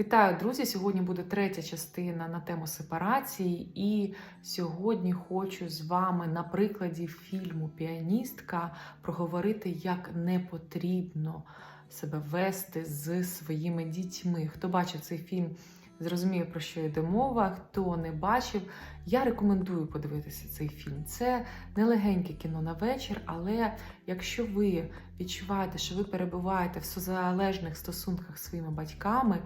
Вітаю, друзі! Сьогодні буде третя частина на тему сепарації, і сьогодні хочу з вами на прикладі фільму Піаністка проговорити, як не потрібно себе вести з своїми дітьми. Хто бачив цей фільм, зрозуміє, про що йде мова. Хто не бачив, я рекомендую подивитися цей фільм. Це не легеньке кіно на вечір, але якщо ви відчуваєте, що ви перебуваєте в созалежних стосунках з своїми батьками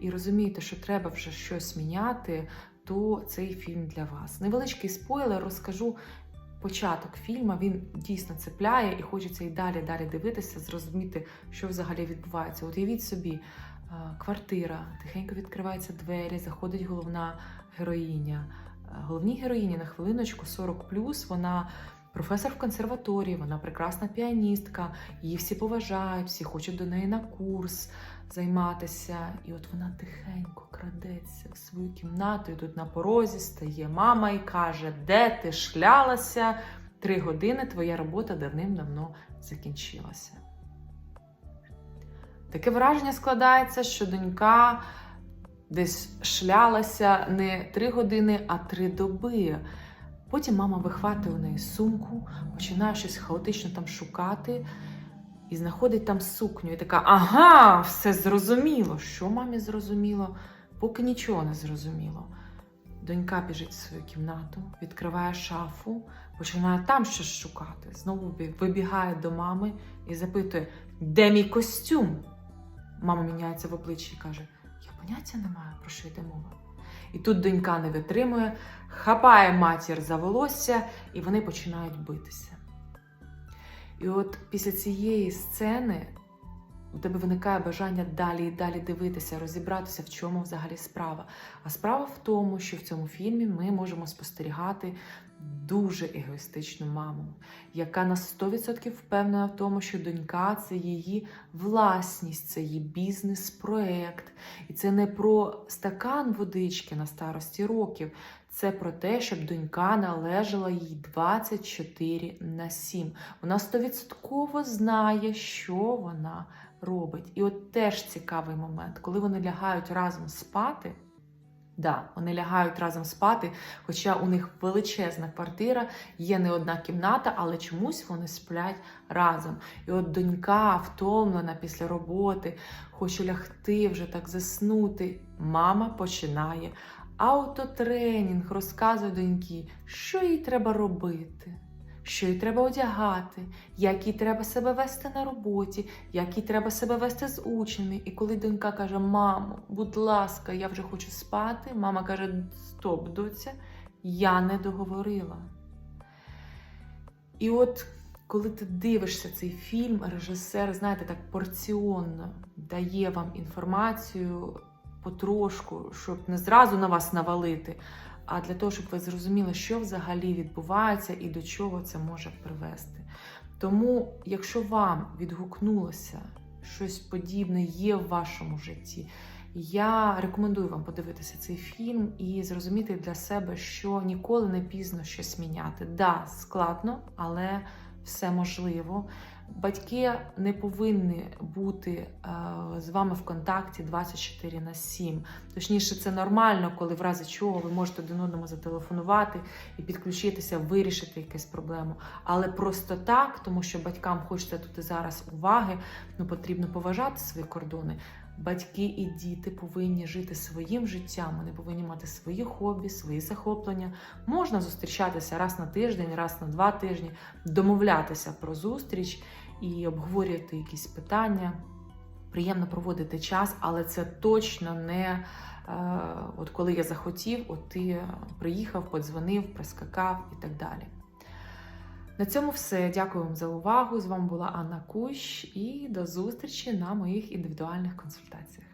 і розумієте, що треба вже щось міняти, то цей фільм для вас. Невеличкий спойлер, розкажу. Початок фільму він дійсно цепляє і хочеться і далі далі дивитися, зрозуміти, що взагалі відбувається. Уявіть собі, квартира, тихенько відкриваються двері, заходить головна героїня. Головній героїні на хвилиночку 40 вона професор в консерваторії, вона прекрасна піаністка, її всі поважають, всі хочуть до неї на курс займатися. І от вона тихенько крадеться в свою кімнату, і тут на порозі стає мама і каже: Де ти шлялася? Три години твоя робота давним-давно закінчилася. Таке враження складається, що донька десь шлялася не три години, а три доби. Потім мама вихватує у неї сумку, починає щось хаотично там шукати і знаходить там сукню. І така: ага, все зрозуміло. Що мамі зрозуміло? Поки нічого не зрозуміло. Донька біжить в свою кімнату, відкриває шафу, починає там щось шукати. Знову вибігає до мами і запитує: де мій костюм? Мама міняється в обличчі і каже: Я поняття не маю, про що йде мова. І тут донька не витримує, хапає матір за волосся, і вони починають битися. І от після цієї сцени у тебе виникає бажання далі і далі дивитися, розібратися, в чому взагалі справа. А справа в тому, що в цьому фільмі ми можемо спостерігати дуже егоїстичну маму, яка на 100% впевнена в тому, що донька це її власність, це її бізнес-проект. І це не про стакан водички на старості років, це про те, щоб донька належала їй 24 на 7. Вона 100% знає, що вона робить. І от теж цікавий момент, коли вони лягають разом спати. Да, вони лягають разом спати, хоча у них величезна квартира, є не одна кімната, але чомусь вони сплять разом. І от донька втомлена після роботи, хоче лягти вже так заснути. Мама починає аутотренінг, розказує доньки, що їй треба робити. Що їй треба одягати, як їй треба себе вести на роботі, як їй треба себе вести з учнями. І коли донька каже: Мамо, будь ласка, я вже хочу спати, мама каже: Стоп, доця, я не договорила. І от коли ти дивишся цей фільм, режисер, знаєте, так порціонно дає вам інформацію потрошку, щоб не зразу на вас навалити, а для того, щоб ви зрозуміли, що взагалі відбувається і до чого це може привести. Тому, якщо вам відгукнулося щось подібне є в вашому житті, я рекомендую вам подивитися цей фільм і зрозуміти для себе, що ніколи не пізно щось міняти. Да, складно, але все можливо. Батьки не повинні бути е, з вами в контакті 24 на 7. Точніше, це нормально, коли в разі чого ви можете один одному зателефонувати і підключитися, вирішити якусь проблему. Але просто так, тому що батькам хочеться тут і зараз уваги, ну потрібно поважати свої кордони. Батьки і діти повинні жити своїм життям, вони повинні мати свої хобі, свої захоплення. Можна зустрічатися раз на тиждень, раз на два тижні, домовлятися про зустріч і обговорювати якісь питання. Приємно проводити час, але це точно не е, от коли я захотів, от ти приїхав, подзвонив, прискакав і так далі. На цьому все. Дякую вам за увагу. З вами була Анна Кущ і до зустрічі на моїх індивідуальних консультаціях.